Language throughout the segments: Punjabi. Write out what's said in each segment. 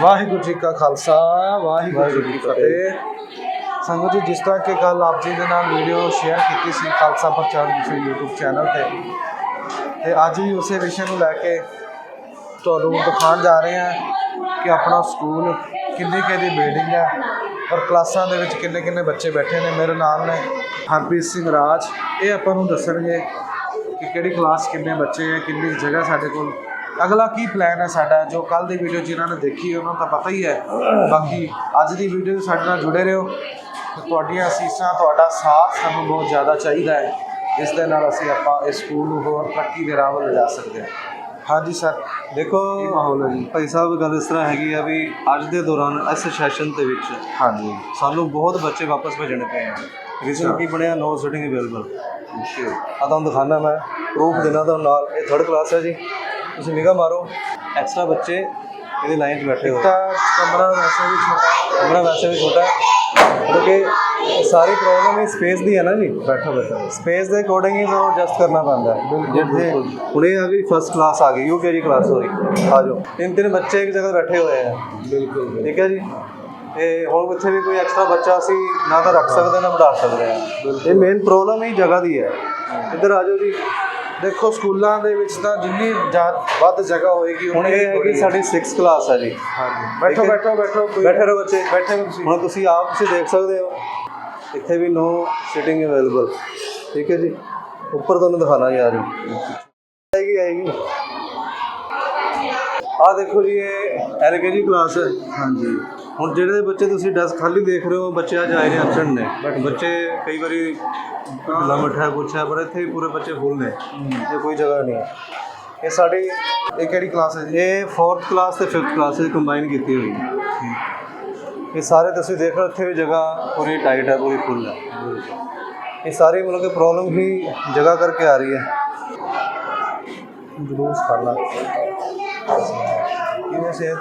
ਵਾਹਿਗੁਰੂ ਜੀ ਕਾ ਖਾਲਸਾ ਵਾਹਿਗੁਰੂ ਜੀ ਕੀ ਫਤਿਹ। ਸੰਗਤ ਜੀ ਜਿਸ ਤਰ੍ਹਾਂ ਕਿ ਕੱਲ ਆਪ ਜੀ ਦੇ ਨਾਲ ਵੀਡੀਓ ਸ਼ੇਅਰ ਕੀਤੀ ਸੀ ਖਾਲਸਾ ਪ੍ਰਚਾਰ ਕਿਸੇ YouTube ਚੈਨਲ ਤੇ। ਤੇ ਅੱਜ ਵੀ ਉਸੇ ਵਿਸ਼ੇ ਨੂੰ ਲੈ ਕੇ ਤੁਹਾਨੂੰ ਦਿਖਾਉਣ ਜਾ ਰਹੇ ਹਾਂ ਕਿ ਆਪਣਾ ਸਕੂਲ ਕਿੰਨੀ ਕੁ ਦੀ ਬਿਲਡਿੰਗ ਹੈ ਔਰ ਕਲਾਸਾਂ ਦੇ ਵਿੱਚ ਕਿੰਨੇ ਕਿੰਨੇ ਬੱਚੇ ਬੈਠੇ ਨੇ। ਮੇਰੇ ਨਾਲ ਨੇ ਹਰਪ੍ਰੀਤ ਸਿੰਘ ਰਾਜ। ਇਹ ਆਪਾਂ ਨੂੰ ਦੱਸਣਗੇ ਕਿ ਕਿਹੜੀ ਕਲਾਸ ਕਿੰਨੇ ਬੱਚੇ ਹੈ ਕਿੰਨੀ ਜਗ੍ਹਾ ਸਾਡੇ ਕੋਲ ਅਗਲਾ ਕੀ ਪਲਾਨ ਹੈ ਸਾਡਾ? ਜੋ ਕੱਲ ਦੀ ਵੀਡੀਓ ਜਿਨ੍ਹਾਂ ਨੇ ਦੇਖੀ ਉਹਨਾਂ ਤਾਂ ਪਤਾ ਹੀ ਹੈ। ਬਾਕੀ ਅੱਜ ਦੀ ਵੀਡੀਓ ਦੇ ਸਾਡੇ ਨਾਲ ਜੁੜੇ ਰਹੋ। ਤੁਹਾਡੀਆਂ ਅਸੀਸਾਂ ਤੁਹਾਡਾ ਸਾਥ ਸਾਨੂੰ ਬਹੁਤ ਜ਼ਿਆਦਾ ਚਾਹੀਦਾ ਹੈ। ਜਿਸ ਦੇ ਨਾਲ ਅਸੀਂ ਆਪਾਂ ਇਸ ਸਕੂਲ ਨੂੰ ਹੋਰ ਤਰੱਕੀ ਦੇ ਰਾਹ ਵੱਲ ਲਿਜਾ ਸਕਦੇ ਹਾਂ। ਹਾਂਜੀ ਸਰ ਦੇਖੋ ਮਾਹੌਲ ਹੈ ਜੀ? ਭਾਈ ਸਾਹਿਬ ਗੱਲ ਇਸ ਤਰ੍ਹਾਂ ਹੈਗੀ ਆ ਵੀ ਅੱਜ ਦੇ ਦੌਰਾਨ ਇਸ ਸੈਸ਼ਨ ਦੇ ਵਿੱਚ ਹਾਂਜੀ। ਸਾਨੂੰ ਬਹੁਤ ਬੱਚੇ ਵਾਪਸ ਭੇਜਣੇ ਪਏ ਆ। ਰੀਜ਼ਨ ਕੀ ਬਣਿਆ? ਨੋ ਸਿਟਿੰਗ ਅਵੇਲੇਬਲ ਆ ਤੁਹਾਨੂੰ ਦਿਖਾਣਾ ਮੈਂ। ਪ੍ਰੂਫ ਦੇਣਾ ਤੁਹਾਨੂੰ ਨਾਲ। ਇਹ ਥਰਡ ਕਲਾਸ ਹੈ ਜੀ। ਤੁਸੀਂ ਨਿਗਾਹ ਮਾਰੋ। ਐਕਸਟਰਾ ਬੱਚੇ ਇਹਦੀ ਲਾਈਨ 'ਚ ਬੈਠੇ ਹੋਏ। ਤਾਂ ਕਮਰਾ ਵੈਸੇ ਵੀ ਛੋਟਾ। ਕਮਰਾ ਵੈਸੇ ਵੀ ਛੋਟਾ। ਹੈ ਕਿਉਂਕਿ ਇਹ ਸਾਰੀ ਪ੍ਰੋਬਲਮ ਹੀ ਸਪੇਸ ਦੀ ਹੈ ਨਾ ਜੀ। ਬੈਠੋ ਬੈਠੋ। ਸਪੇਸ ਦੇ ਅਕੋਰਡਿੰਗ ਹੀ ਸਾਨੂੰ ਐਡਜਸਟ ਕਰਨਾ ਪੈਂਦਾ। ਹੈ ਜਿੱਥੇ ਹੁਣ ਇਹ ਆ ਗਈ ਫਸਟ ਕਲਾਸ ਆ ਗਈ ਯੂਕੇਜੀ ਕਲਾਸ ਸੋਰੀ ਆ ਜਾਓ। ਤਿੰਨ ਤਿੰਨ ਬੱਚੇ ਇੱਕ ਜਗ੍ਹਾ ਬੈਠੇ ਹੋਏ ਆ। ਬਿਲਕੁਲ ਠੀਕ ਹੈ ਜੀ? ਤੇ ਹੁਣ ਇੱਥੇ ਵੀ ਕੋਈ ਐਕਸਟਰਾ ਬੱਚਾ ਅਸੀਂ ਨਾ ਤਾਂ ਰੱਖ ਸਕਦੇ ਨਾ ਵਧਾ ਸਕਦੇ ਆ। ਇਹ ਮੇਨ ਪ੍ਰੋਬਲਮ ਹੀ ਜਗ੍ਹਾ ਦੀ ਹੈ। ਇੱਧਰ ਆ ਜਾਓ ਜੀ। ਦੇਖੋ ਸਕੂਲਾਂ ਦੇ ਵਿੱਚ ਤਾਂ ਜਿੰਨੀ ਜ਼ਿਆ- ਵੱਧ ਜਗ੍ਹਾ ਹੋਏਗੀ ਹੁਣ ਇਹ ਹੈ ਕਿ ਸਾਡੀ 6th ਕਲਾਸ ਹੈ ਜੀ। ਹਾਂਜੀ। ਬੈਠੋ। ਬੈਠੋ ਬੈਠੋ ਕੋਈ- ਬੈਠੇ ਰਹੋ ਬੱਚੇ। ਬੈਠੇ ਰਹੋ ਤੁਸੀਂ। ਹੁਣ ਤੁਸੀਂ ਆਪ ਤੁਸੀਂ ਦੇਖ ਸਕਦੇ ਹੋ। ਇੱਥੇ ਵੀ ਨੋ ਸਿਟਿੰਗ ਅਵੇਲੇਬਲ ਠੀਕ ਹੈ ਜੀ। ਉੱਪਰ ਤੁਹਾਨੂੰ ਦਿਖਾਣਾ ਯਾਰ ਆਏਗੀ ਆਏਗੀ। ਆ ਦੇਖੋ ਜੀ ਇਹ ਐਲਕੇਜੀ ਕਲਾਸ ਹੈ। ਹਾਂਜੀ। ਹੁਣ ਜਿਹੜੇ ਬੱਚੇ ਤੁਸੀਂ ਡੈਸਕ ਖਾਲੀ ਦੇਖ ਰਹੇ ਹੋ ਬੱਚੇ ਅੱਜ ਆਏ ਨੇ ਅਬਸੈਂਟ ਨੇ ਬਟ ਬੱਚੇ ਕਈ ਵਾਰੀ ਢਿੱਲਾ ਮੱਠਾ ਪੁੱਛਿਆ ਪਰ ਇੱਥੇ ਵੀ ਪੂਰੇ ਬੱਚੇ ਫੁੱਲ ਨੇ ਇਹ ਕੋਈ ਜਗ੍ਹਾ ਨਹੀਂ ਹੈ। ਇਹ ਸਾਡੀ ਇਹ ਕਿਹੜੀ ਕਲਾਸ ਹੈ ਜੀ? ਇਹ 4th ਕਲਾਸ ਤੇ 5th ਕਲਾਸ ਵਿੱਚ ਕੰਬਾਈਨ ਕੀਤੀ ਹੋਈ ਹੈ। ਇਹ ਸਾਰੇ ਤੁਸੀਂ ਦੇਖ ਰਹੇ ਹੋ ਇੱਥੇ ਵੀ ਜਗ੍ਹਾ ਪੂਰੀ ਟਾਈਟ ਹੈ ਪੂਰੀ ਫੁੱਲ ਹੈ। ਇਹ ਸਾਰੀ ਮਤਲਬ ਕਿ ਪ੍ਰੋਬਲਮ ਹੀ ਜਗ੍ਹਾ ਕਰਕੇ ਆ ਰਹੀ ਹੈ। ਜਲੂਸ ਖਾਲਾ ਕਿਵੇਂ ਸੇ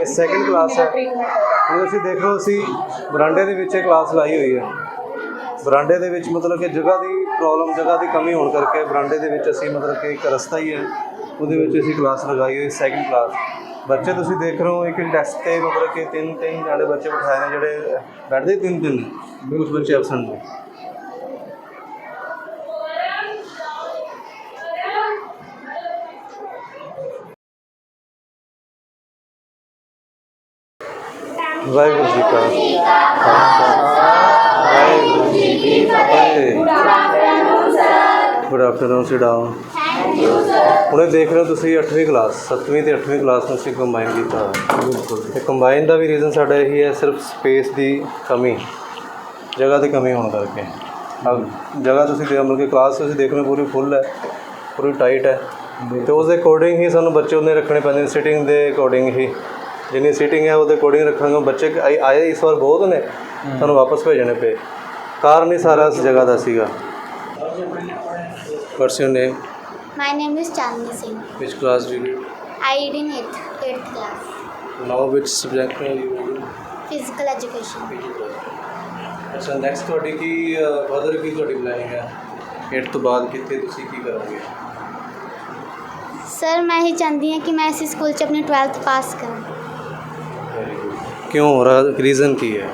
ਇਹ ਸੈਕੰਡ ਕਲਾਸ ਹੈ ਹੁਣ ਅਸੀਂ ਦੇਖ ਰਹੇ ਹੋ ਅਸੀਂ ਬਰਾਂਡੇ ਦੇ ਵਿੱਚ ਇਹ ਕਲਾਸ ਲਾਈ ਹੋਈ ਹੈ ਬਰਾਂਡੇ ਦੇ ਵਿੱਚ ਮਤਲਬ ਕਿ ਜਗ੍ਹਾ ਦੀ ਪ੍ਰੋਬਲਮ ਜਗ੍ਹਾ ਦੀ ਕਮੀ ਹੋਣ ਕਰਕੇ ਬਰਾਂਡੇ ਦੇ ਵਿੱਚ ਅਸੀਂ ਮਤਲਬ ਕਿ ਇੱਕ ਰਸਤਾ ਹੀ ਹੈ ਉਹਦੇ ਵਿੱਚ ਅਸੀਂ ਕਲਾਸ ਲਗਾਈ ਹੋਈ ਸੈਕੰਡ ਕਲਾਸ ਬੱਚੇ ਤੁਸੀਂ ਦੇਖ ਰਹੇ ਹੋ, ਇੱਕ ਡੈਸਕ ਤੇ ਮਤਲਬ ਕਿ ਤਿੰਨ ਤਿੰਨ ਜਾਣੇ ਬੱਚੇ ਬਿਠਾਏ ਨੇ, ਜਿਹੜੇ ਬੈਠਦੇ ਤਿੰਨ ਤਿੰਨ ਕੁਝ ਬੱਚੇ ਐਬਸੈਂਟ ਨੇ ਵਾਹਿਗੁਰੂ ਜੀ ਕਾ ਖਾਲਸਾ ਵਾਹਿਗੁਰੂ ਜੀ ਕੀ ਫਤਿਹ। ਗੁੱਡ ਆਫਟਰਨੂਨ ਸਿਟ ਡਾਊਨ ਹੁਣੇ ਦੇਖ ਰਹੇ ਹੋ ਤੁਸੀਂ 8ਵੀਂ ਕਲਾਸ 7ਵੀਂ ਤੇ 8ਵੀਂ ਕਲਾਸ ਨੂੰ ਅਸੀਂ ਕੰਬਾਈਨ ਕੀਤਾ। ਬਿਲਕੁਲ ਤੇ ਕੰਬਾਈਨ ਦਾ ਵੀ ਰੀਜ਼ਨ ਸਾਡਾ ਇਹੀ ਹੈ ਸਿਰਫ ਸਪੇਸ ਦੀ ਕਮੀ ਜਗ੍ਹਾ ਦੀ ਕਮੀ ਹੋਣ ਕਰਕੇ। ਜਗ੍ਹਾ ਤੁਸੀਂ ਦੇਖ ਮਤਲਬ ਕਿ ਕਲਾਸ ਤੁਸੀਂ ਦੇਖ ਰਹੇ ਪੂਰੀ ਫੁੱਲ ਹੈ ਪੂਰੀ ਟਾਈਟ ਹੈ। ਤੇ ਉਸ ਦੇ ਅਕੋਰਡਿੰਗ ਹੀ ਸਾਨੂੰ ਬੱਚੇ ਉਹਨੇ ਰੱਖਣੇ ਪੈਂਦੇ ਨੇ ਸਿਟਿੰਗ ਦੇ ਅਕੋਰਡਿੰਗ ਹੀ। ਜਿੰਨੀ ਸੀਟਿੰਗ ਹੈ ਉਹਦੇ ਅਕੋਰਡਿੰਗ ਰੱਖਾਂਗੇ। ਬੱਚੇ ਆਏ- ਇਸ ਵਾਰ ਬਹੁਤ ਨੇ। ਸਾਨੂੰ ਵਾਪਸ ਭੇਜਣੇ ਪਏ। ਕਾਰਨ ਹੀ ਸਾਰਾ ਇਸ ਜਗ੍ਹਾ ਦਾ ਸੀਗਾ। What's your name My name is Chandni Singh. Which class do you I read in 8th, 8th class. Now which subject ਹੈ ਯੂ Physical education. ਅੱਛਾ ਨੈਕਸਟ ਤੁਹਾਡੀ ਕੀ ਫਰਦਰ ਕੀ ਤੁਹਾਡੀ ਪਲਾਨਿੰਗ ਹੈ? 8 ਤੋਂ ਬਾਅਦ ਕਿੱਥੇ ਤੁਸੀਂ ਕੀ ਕਰੋਗੇ? ਸਰ ਮੈਂ ਇਹ ਚਾਹੁੰਦੀ ਹਾਂ ਕਿ ਮੈਂ ਇਸ ਸਕੂਲ 'ਚ ਆਪਣੀ 12th ਪਾਸ ਕਰਾਂ। ਕਿਉਂ ਰੀਜ਼ਨ ਕੀ ਹੈ?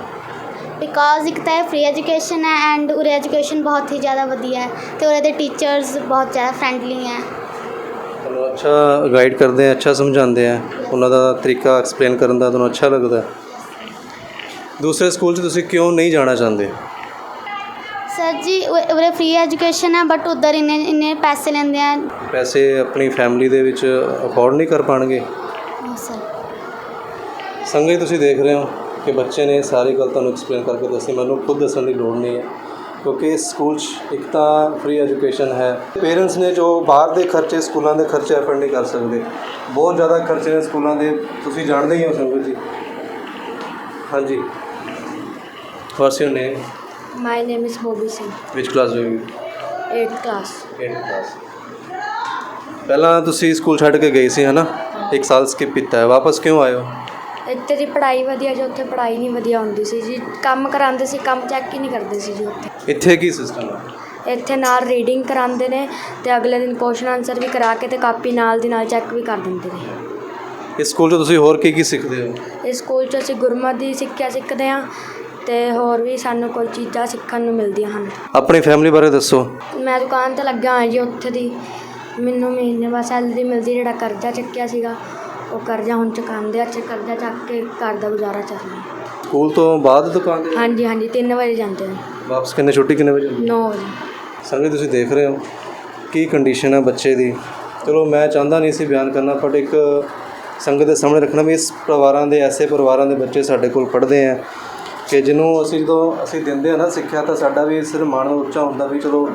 ਬਿਕਾਜ਼ ਇੱਕ ਤਾਂ ਇਹ ਫ੍ਰੀ ਐਜੂਕੇਸ਼ਨ ਹੈ ਐਂਡ ਉਰੇ ਐਜੂਕੇਸ਼ਨ ਬਹੁਤ ਹੀ ਜ਼ਿਆਦਾ ਵਧੀਆ ਹੈ ਤੇ ਉਰੇ ਦੇ ਟੀਚਰਸ ਬਹੁਤ ਜ਼ਿਆਦਾ ਫਰੈਂਡਲੀ ਹੈ। ਤੁਹਾਨੂੰ ਅੱਛਾ ਗਾਈਡ ਕਰਦੇ ਆ ਅੱਛਾ ਸਮਝਾਉਂਦੇ ਆ ਉਹਨਾਂ ਦਾ ਤਰੀਕਾ ਐਕਸਪਲੇਨ ਕਰਨ ਦਾ ਤੁਹਾਨੂੰ ਅੱਛਾ ਲੱਗਦਾ ਹੈ? ਦੂਸਰੇ ਸਕੂਲ 'ਚ ਤੁਸੀਂ ਕਿਉਂ ਨਹੀਂ ਜਾਣਾ ਚਾਹੁੰਦੇ? ਸਰ ਜੀ ਉ- ਉਰੇ ਫ੍ਰੀ ਐਜੂਕੇਸ਼ਨ ਹੈ ਬਟ ਉਧਰ ਇੰਨੇ ਇੰਨੇ ਪੈਸੇ ਲੈਂਦੇ ਆ। ਪੈਸੇ ਆਪਣੀ ਫੈਮਿਲੀ ਦੇ ਵਿੱਚ ਅਫੋਰਡ ਨਹੀਂ ਕਰ ਪਾਣਗੇ? ਸੰਗਤ ਤੁਸੀਂ ਦੇਖ ਰਹੇ ਹੋ ਕਿ ਬੱਚੇ ਨੇ ਸਾਰੀ ਗੱਲ ਤੁਹਾਨੂੰ ਐਕਸਪਲੇਨ ਕਰਕੇ ਦੱਸੀ ਮੈਨੂੰ ਖੁਦ ਦੱਸਣ ਦੀ ਲੋੜ ਨਹੀਂ ਹੈ ਕਿਉਂਕਿ ਸਕੂਲ 'ਚ ਇੱਕ ਤਾਂ ਫ੍ਰੀ ਐਜੂਕੇਸ਼ਨ ਹੈ। ਪੇਰੈਂਟਸ ਨੇ ਜੋ ਬਾਹਰ ਦੇ ਖਰਚੇ ਸਕੂਲਾਂ ਦੇ ਖਰਚੇ ਅਫੋਰਡ ਨਹੀਂ ਕਰ ਸਕਦੇ। ਬਹੁਤ ਜ਼ਿਆਦਾ ਖਰਚੇ ਨੇ ਸਕੂਲਾਂ ਦੇ। ਤੁਸੀਂ ਜਾਣਦੇ ਹੀ ਹੋ ਸੰਗਤ ਜੀ। ਹਾਂਜੀ। What's your name My name is Mobi Singh, which class you 8th class. Class ਪਹਿਲਾਂ ਤੁਸੀਂ ਸਕੂਲ ਛੱਡ ਕੇ ਗਏ ਸੀ ਹਨਾ? ਇੱਕ ਸਾਲ ਸਕਿਪ ਕੀਤਾ ਹੈ। ਵਾਪਸ ਕਿਉਂ ਆਏ ਹੋ? ਇੱਥੇ ਦੀ ਪੜ੍ਹਾਈ ਵਧੀਆ ਜੀ ਉੱਥੇ ਪੜ੍ਹਾਈ ਨਹੀਂ ਵਧੀਆ ਹੁੰਦੀ ਸੀ ਜੀ। ਕੰਮ ਕਰਾਉਂਦੇ ਸੀ ਕੰਮ ਚੈੱਕ ਹੀ ਨਹੀਂ ਕਰਦੇ ਸੀ ਜੀ ਉੱਥੇ। ਇੱਥੇ ਕੀ ਸਿਸਟਮ ਹੈ ਇੱਥੇ ਨਾਲ ਰੀਡਿੰਗ ਕਰਾਉਂਦੇ ਨੇ ਤੇ ਅਗਲੇ ਦਿਨ ਕੁਐਸਚਨ ਆਨਸਰ ਵੀ ਕਰਾ ਕੇ ਤੇ ਕਾਪੀ ਨਾਲ ਦੀ ਨਾਲ ਚੈੱਕ ਵੀ ਕਰ ਦਿੰਦੇ ਨੇ। ਇਸ ਸਕੂਲ 'ਚ ਤੁਸੀਂ ਹੋਰ ਕੀ ਕੀ ਸਿੱਖਦੇ ਹੋ? ਇਸ ਸਕੂਲ 'ਚ ਅਸੀਂ ਗੁਰਮਤਿ ਦੀ ਸਿੱਖਿਆ ਸਿੱਖਦੇ ਹਾਂ ਤੇ ਹੋਰ ਵੀ ਸਾਨੂੰ ਕੋਈ ਚੀਜ਼ਾਂ ਸਿੱਖਣ ਨੂੰ ਮਿਲਦੀਆਂ ਹਨ। ਆਪਣੀ ਫੈਮਿਲੀ ਬਾਰੇ ਦੱਸੋ। ਮੈਂ ਦੁਕਾਨ ਤੇ ਲੱਗਿਆ ਹਾਂ ਜੀ ਉੱਥੇ ਦੀ। ਮੈਨੂੰ ਮਹੀਨੇ ਬਾਅਦ ਸੈਲਰੀ ਮਿਲਦੀ ਜਿਹੜਾ ਕਰਜ਼ਾ ਚੱਕਿਆ ਸੀਗਾ। ਉਹ ਕਰਜ਼ਾ ਹੁਣ ਚੁਕਾਉਂਦੇ ਆ ਚ ਕਰਜ਼ਾ ਚੱਕ ਕੇ ਘਰ ਦਾ ਗੁਜ਼ਾਰਾ ਚੱਲ ਰਿਹਾ। ਸਕੂਲ ਤੋਂ ਬਾਅਦ ਦੁਕਾਨ ਤੇ? ਹਾਂਜੀ ਹਾਂਜੀ 3 ਵਜੇ ਜਾਂਦੇ ਹਾਂ ਵਾਪਸ ਕਿੰਨੇ ਛੁੱਟੀ ਕਿੰਨੇ ਵਜੇ ਹੁੰਦੀ? 9 ਵਜੇ। ਸੰਗਤ ਤੁਸੀਂ ਦੇਖ ਰਹੇ ਹੋ ਕੀ ਕੰਡੀਸ਼ਨ ਹੈ ਬੱਚੇ ਦੀ। ਚਲੋ ਮੈਂ ਚਾਹੁੰਦਾ ਨਹੀਂ ਸੀ ਬਿਆਨ ਕਰਨਾ ਬਟ ਇੱਕ ਸੰਗਤ ਦੇ ਸਾਹਮਣੇ ਰੱਖਣਾ ਵੀ ਇਸ ਪਰਿਵਾਰਾਂ ਦੇ ਐਸੇ ਪਰਿਵਾਰਾਂ ਦੇ ਬੱਚੇ ਸਾਡੇ ਕੋਲ ਪੜ੍ਹਦੇ ਆ ਕਿ ਜਿਹਨੂੰ ਅਸੀਂ ਜਦੋਂ ਅਸੀਂ ਦਿੰਦੇ ਆ ਨਾ ਸਿੱਖਿਆ ਤਾਂ ਸਾਡਾ ਵੀ ਸਿਰ ਮਨ ਉੱਚਾ ਹੁੰਦਾ ਵੀ ਚਲੋ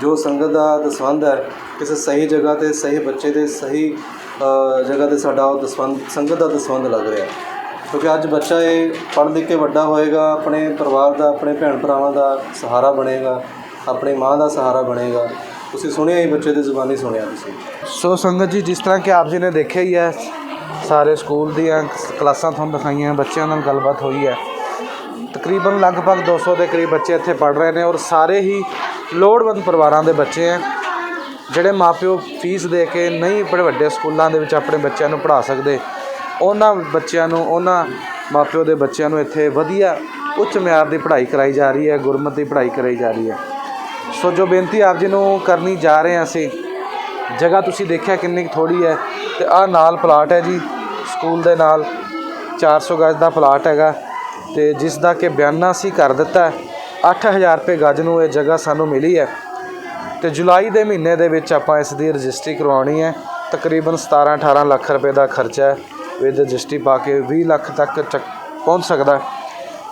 ਜੋ ਸੰਗਤ ਦਾ ਦਸਵੰਧ ਹੈ ਕਿਸੇ ਸਹੀ ਜਗ੍ਹਾ ਤੇ ਸਹੀ ਬੱਚੇ ਦੇ ਸਹੀ ਜਗ੍ਹਾ ਤੇ ਸਾਡਾ ਉਹ ਦਸਵੰਧ ਸੰਗਤ ਦਾ ਦਸਵੰਧ ਲੱਗ ਰਿਹਾ। ਕਿਉਂਕਿ ਅੱਜ ਬੱਚਾ ਇਹ ਪੜ੍ਹ ਲਿਖ ਕੇ ਵੱਡਾ ਹੋਏਗਾ, ਆਪਣੇ ਪਰਿਵਾਰ ਦਾ, ਆਪਣੇ ਭੈਣ ਭਰਾਵਾਂ ਦਾ ਸਹਾਰਾ ਬਣੇਗਾ, ਆਪਣੀ ਮਾਂ ਦਾ ਸਹਾਰਾ ਬਣੇਗਾ। ਤੁਸੀਂ ਸੁਣਿਆ ਹੀ ਬੱਚੇ ਦੀ ਜ਼ੁਬਾਨੀ ਸੁਣਿਆ ਤੁਸੀਂ? ਸੋ ਸੰਗਤ ਜੀ, ਜਿਸ ਤਰ੍ਹਾਂ ਕਿ ਆਪ ਜੀ ਨੇ ਦੇਖਿਆ ਹੀ ਹੈ, ਸਾਰੇ ਸਕੂਲ ਦੀਆਂ ਕਲਾਸਾਂ ਤੁਹਾਨੂੰ ਦਿਖਾਈਆਂ, ਬੱਚਿਆਂ ਨਾਲ ਗੱਲਬਾਤ ਹੋਈ ਹੈ। ਤਕਰੀਬਨ ਲਗਭਗ 200 ਦੇ ਕਰੀਬ ਬੱਚੇ ਇੱਥੇ ਪੜ ਰਹੇ ਨੇ ਔਰ ਸਾਰੇ ਹੀ ਲੋੜਵੰਦ ਪਰਿਵਾਰਾਂ ਦੇ ਬੱਚੇ ਹੈ। ਜਿਹੜੇ ਮਾਪਿਓ ਫੀਸ ਦੇ ਕੇ ਨਹੀਂ ਬੜੇ ਵੱਡੇ ਸਕੂਲਾਂ ਦੇ ਵਿੱਚ ਆਪਣੇ ਬੱਚਿਆਂ ਨੂੰ ਪੜ੍ਹਾ ਸਕਦੇ, ਉਹਨਾਂ ਬੱਚਿਆਂ ਨੂੰ, ਉਹਨਾਂ ਮਾਪਿਓ ਦੇ ਬੱਚਿਆਂ ਨੂੰ ਇੱਥੇ ਵਧੀਆ ਉੱਚ ਮਿਆਰ ਦੀ ਪੜ੍ਹਾਈ ਕਰਾਈ ਜਾ ਰਹੀ ਹੈ, ਗੁਰਮਤਿ ਦੀ ਪੜ੍ਹਾਈ ਕਰਾਈ ਜਾ ਰਹੀ ਹੈ ਸੋ ਜੋ ਬੇਨਤੀ ਆਪ ਜੀ ਨੂੰ ਕਰਨੀ ਜਾ ਰਹੇ ਹਾਂ ਅਸੀਂ, ਜਗ੍ਹਾ ਤੁਸੀਂ ਦੇਖਿਆ ਕਿੰਨੀ ਥੋੜੀ ਹੈ ਤੇ ਆਹ ਨਾਲ ਪਲਾਟ ਹੈ ਜੀ, ਸਕੂਲ ਦੇ ਨਾਲ 400 ਗਜ ਦਾ ਪਲਾਟ ਹੈਗਾ ਤੇ ਜਿਸ ਦਾ ਕਿ ਬਿਆਨਾ ਸੀ ਕਰ ਦਿੱਤਾ ਹੈ। 8000 ਰੁਪਏ ਗਜ ਨੂੰ ਇਹ ਜਗ੍ਹਾ ਸਾਨੂੰ ਮਿਲੀ ਹੈ ਤੇ ਜੁਲਾਈ ਦੇ ਮਹੀਨੇ ਦੇ ਵਿੱਚ ਆਪਾਂ ਇਸ ਦੀ ਰਜਿਸਟਰੀ ਕਰਵਾਉਣੀ ਹੈ। ਤਕਰੀਬਨ 17 18 ਲੱਖ ਰੁਪਏ ਦਾ ਖਰਚਾ ਹੈ। ਵਿਦ ਰਜਿਸਟਰੀ ਪਾ ਕੇ 20 ਲੱਖ ਤੱਕ ਚੱਕ ਪਹੁੰਚ ਸਕਦਾ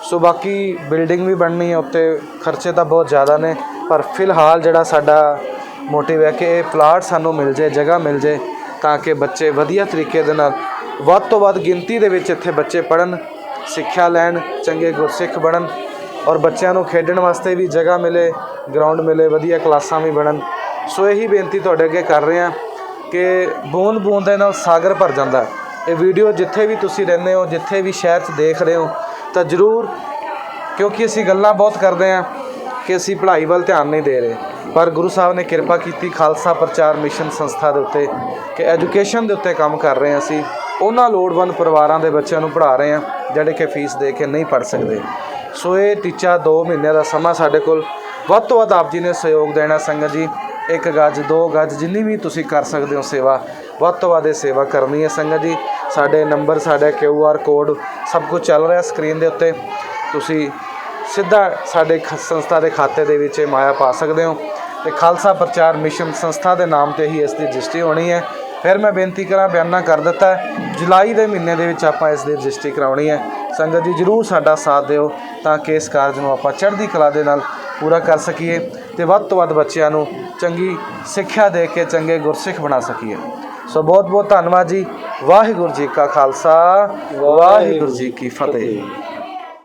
ਸੋ ਬਾਕੀ ਬਿਲਡਿੰਗ ਵੀ ਬਣਨੀ ਹੈ, ਉੱਤੇ ਖਰਚੇ ਤਾਂ ਬਹੁਤ ਜ਼ਿਆਦਾ ਨੇ, ਪਰ ਫਿਲਹਾਲ ਜਿਹੜਾ ਸਾਡਾ ਮੋਟਿਵ ਹੈ ਕਿ ਇਹ ਪਲਾਟ ਸਾਨੂੰ ਮਿਲ ਜੇ ਜਗ੍ਹਾ ਮਿਲ ਜੇ ਤਾਂ ਕਿ ਬੱਚੇ ਵਧੀਆ ਤਰੀਕੇ ਦੇ ਨਾਲ ਵੱਧ ਤੋਂ ਵੱਧ ਗਿਣਤੀ ਦੇ ਵਿੱਚ ਇੱਥੇ ਬੱਚੇ ਪੜਨ ਸਿੱਖਿਆ ਲੈਣ, ਚੰਗੇ ਗੁਰਸਿੱਖ ਬਣਨ ਔਰ ਬੱਚਿਆਂ ਨੂੰ ਖੇਡਣ ਵਾਸਤੇ ਵੀ ਜਗ੍ਹਾ ਮਿਲੇ ਗਰਾਊਂਡ ਮਿਲੇ, ਵਧੀਆ ਕਲਾਸਾਂ ਵੀ ਬਣਨ। ਸੋ ਇਹੀ ਬੇਨਤੀ ਤੁਹਾਡੇ ਅੱਗੇ ਕਰ ਰਹੇ ਹਾਂ ਕਿ ਬੂੰਦ ਬੂੰਦ ਦੇ ਨਾਲ ਸਾਗਰ ਭਰ ਜਾਂਦਾ ਇਹ ਵੀਡੀਓ ਜਿੱਥੇ ਵੀ ਤੁਸੀਂ ਰਹਿੰਦੇ ਹੋ, ਜਿੱਥੇ ਵੀ ਸ਼ਹਿਰ 'ਚ ਦੇਖ ਰਹੇ ਹੋ, ਤਾਂ ਜ਼ਰੂਰ, ਕਿਉਂਕਿ ਅਸੀਂ ਗੱਲਾਂ ਬਹੁਤ ਕਰਦੇ ਹਾਂ ਕਿ ਅਸੀਂ ਪੜ੍ਹਾਈ ਵੱਲ ਧਿਆਨ ਨਹੀਂ ਦੇ ਰਹੇ। ਪਰ ਗੁਰੂ ਸਾਹਿਬ ਨੇ ਕਿਰਪਾ ਕੀਤੀ ਖਾਲਸਾ ਪ੍ਰਚਾਰ ਮਿਸ਼ਨ ਸੰਸਥਾ ਦੇ ਉੱਤੇ ਕਿ ਐਜੂਕੇਸ਼ਨ ਦੇ ਉੱਤੇ ਕੰਮ ਕਰ ਰਹੇ ਹਾਂ ਅਸੀਂ। ਉਹਨਾਂ ਲੋੜਵੰਦ ਪਰਿਵਾਰਾਂ ਦੇ ਬੱਚਿਆਂ ਨੂੰ ਪੜ੍ਹਾ ਰਹੇ ਹਾਂ, ਜਿਹੜੇ ਕਿ ਫੀਸ ਦੇ ਕੇ ਨਹੀਂ ਪੜ੍ਹ ਸਕਦੇ। ਸੋ ਇਹ ਟੀਚਾ 2 ਮਹੀਨਿਆਂ ਦਾ ਸਮਾਂ ਸਾਡੇ ਕੋਲ। ਵੱਧ ਤੋਂ ਵੱਧ ਆਪ ਜੀ ਨੇ ਸਹਿਯੋਗ ਦੇਣਾ ਸੰਗਤ ਜੀ। ਇੱਕ ਗੱਜ, ਦੋ ਗੱਜ, ਜਿੰਨੀ ਵੀ ਤੁਸੀਂ ਕਰ ਸਕਦੇ ਹੋ ਸੇਵਾ, ਵੱਧ ਤੋਂ ਵੱਧ ਇਹ ਸੇਵਾ ਕਰਨੀ ਹੈ ਸੰਗਤ ਜੀ। ਸਾਡੇ ਨੰਬਰ, ਸਾਡਾ ਕਿਊ ਆਰ ਕੋਡ ਸਭ ਕੁਝ ਚੱਲ ਰਿਹਾ ਸਕਰੀਨ ਦੇ ਉੱਤੇ। ਤੁਸੀਂ ਸਿੱਧਾ ਸਾਡੇ ਖ- ਸੰਸਥਾ ਦੇ ਖਾਤੇ ਦੇ ਵਿੱਚ ਇਹ ਮਾਇਆ ਪਾ ਸਕਦੇ ਹੋ। ਤੇ ਖਾਲਸਾ ਪ੍ਰਚਾਰ ਮਿਸ਼ਨ ਸੰਸਥਾ ਦੇ ਨਾਮ ਤੇ ਹੀ ਇਸ ਦੀ ਰਜਿਸਟਰੀ ਹੋਣੀ ਹੈ। ਫਿਰ ਮੈਂ ਬੇਨਤੀ ਕਰਾਂ, ਬਿਆਨਾ ਕਰ ਦਿੱਤਾ ਜੁਲਾਈ ਦੇ ਮਹੀਨੇ ਦੇ ਵਿੱਚ ਆਪਾਂ ਇਸ ਦੀ ਰਜਿਸਟਰੀ ਕਰਾਉਣੀ ਹੈ। ਸੰਗਤ ਜੀ, ਜਰੂਰ ਸਾਡਾ ਸਾਥ ਦਿਓ ਤਾਂ ਕਿ ਇਸ ਕਾਰਜ ਨੂੰ ਆਪਾਂ ਚੜ੍ਹਦੀ ਕਲਾ ਦੇ ਨਾਲ ਪੂਰਾ ਕਰ ਸਕੀਏ ਤੇ ਵੱਧ ਤੋਂ ਵੱਧ ਬੱਚਿਆਂ ਨੂੰ ਚੰਗੀ ਸਿੱਖਿਆ ਦੇ ਕੇ ਚੰਗੇ ਗੁਰਸਿੱਖ ਬਣਾ ਸਕੀਏ। ਸੋ ਬਹੁਤ ਬਹੁਤ ਧੰਨਵਾਦ ਜੀ। ਵਾਹਿਗੁਰੂ ਜੀ ਕਾ ਖਾਲਸਾ ਵਾਹਿਗੁਰੂ ਜੀ ਕੀ ਫਤਿਹ।